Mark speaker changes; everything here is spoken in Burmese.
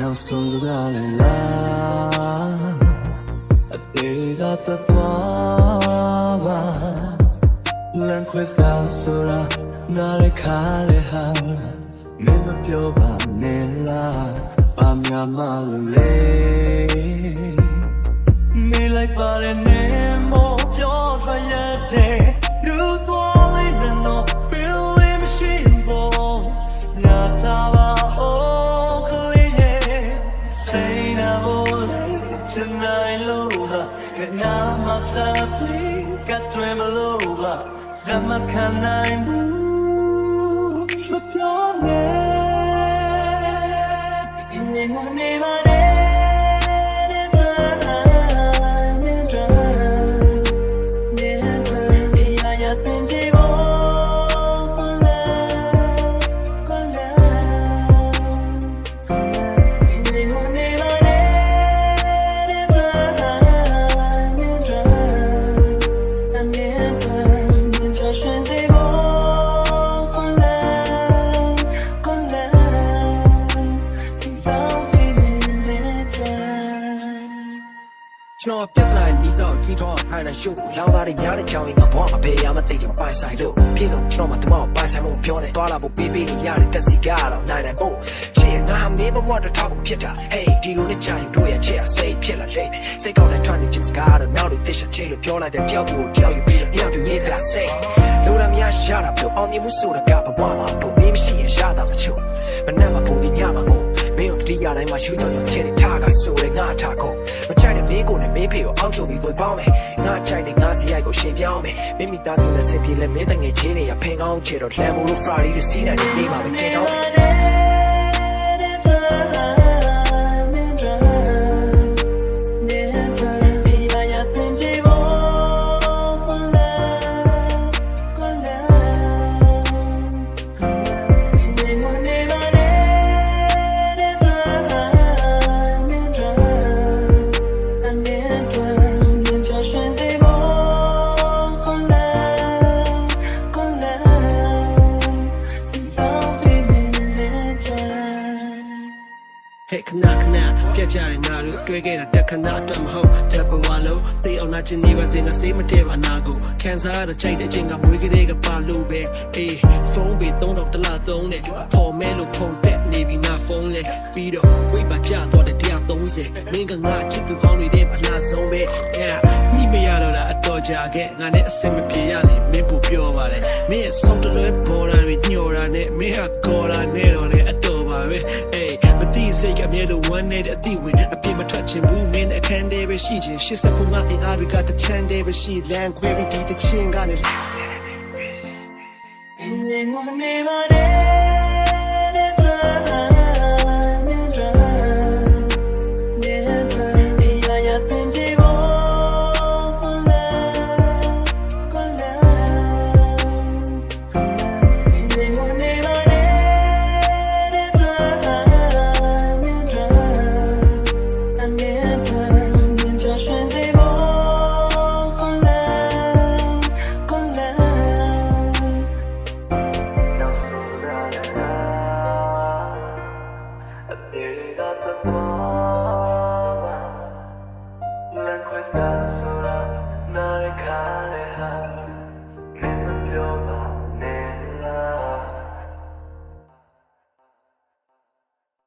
Speaker 1: နောက်ဆုံးကလည်းလားအသေးကတသွားပါလမ်းခွဲစကားဆိုတာနားရခါလေဟာမင်းမပြောပါနဲ့လားပါများမလို့လေ lola na ma sa please got dream lola la ma can I move
Speaker 2: ကျွန်တော်ပြက်လာနီးတော့ထွေးထောင်းဖိုင်နယ်ရှိုးလောင်းသားတွေများတဲ့ကြောင်ရင်ကဘွားမပေးရမသိချင်ပိုင်ဆိုင်လို့ပြည်လို့ကျွန်တော်မှတမောက်ပိုင်ဆိုင်မှုပြောနေသွားလာဖို့ပေးပေးနေရတဲ့တက်စီကတော့နိုင်တယ်ပို့ချင်ငါမေးဘဝတော့ထောက်ဖို့ဖြစ်တာ Hey ဒီလိုနဲ့ကြာရင်တို့ရဲ့ချစ်အစိတ်ဖြစ်လာလိမ့်မယ်စိတ်ကောင်းတဲ့ trying to just got it now they dish ချေလို့ပြောလိုက်တဲ့တယောက်ကိုကြောက်ယူပြီးတယောက်တူနေတာစိတ်လိုရမရရှာတာပြောအောင်မြင်မှုဆိုတာကဘဝမှာပုံမင်းမရှိရင်ရှာတာမချို့မနှက်မပူပြီးညမှာကိုမင်းတို့တတိယတိုင်းမှာရှူကြောင်ရချင်ထားကဆိုတဲ့ငါထားကို မချိုက်တဲ့မင်းကိုနဲ့မင်းဖေကိုအောက်ချုပ်ပြီးဝင်ပေါင်းမယ်ငါချိုက်တဲ့ငါစီရိုက်ကိုရှင်ပြောင်းမယ်မင်းမိသားစုနဲ့ဆင်ပြေလဲမင်းတငယ်ချင်းတွေကဖင်ကောင်းချေတော့လှမ်းမို့လို့ Friday တွေစီးနိုင်တဲ့နေ့မှာပဲတင်တော့မယ်
Speaker 3: ဟဲ့ခဏခဏပြက်ကြတယ်ငါတို့တွေ့ခဲ့တာတက်ခဏအတွက်မဟုတ်တက်ဘဝလုံးသိအောင်နာချင်နေပါစေငါစေးမတည့်ပါနာကိုခံစားရတဲ့ချိန်တဲ့အချိန်ကမွေးကလေးကပါလို့ပဲအေးဖုန်းပေ3000တလားသုံးနဲ့ပေါ်မဲလို့ဖုန်းတက်နေပြီငါဖုန်းလဲပြီးတော့ဝိတ်ပါကြတော့တဲ့130မင်းကငါချစ်သူကောင်းနေတဲ့ဖလားဆုံးပဲ yeah ညီမရတော့တာအတော်ကြာခဲ့ငါနဲ့အဆင်မပြေရလေမင်းကိုပြောပါတယ်မင်းရဲ့ဆုံးတလွဲပေါ်တာတွေညှော်တာနဲ့မင်းဟာကော်တာနဲ့တော့လေအတော်ပါပဲအေးမတိစိတ် ကအမြဲတမ်းဝမ်းနေတဲ့အတိဝင်အပြစ်မထွက်ချင်ဘူးမင်းအခန်းထဲပဲရှိချင်ရှစ်စကုငါအင်အားတွေကတချမ်းထဲပဲရှိလန်ခွဲပြီးဒီတချင်းကနေ
Speaker 1: နော Abilitata buona, in questa sola, una regale.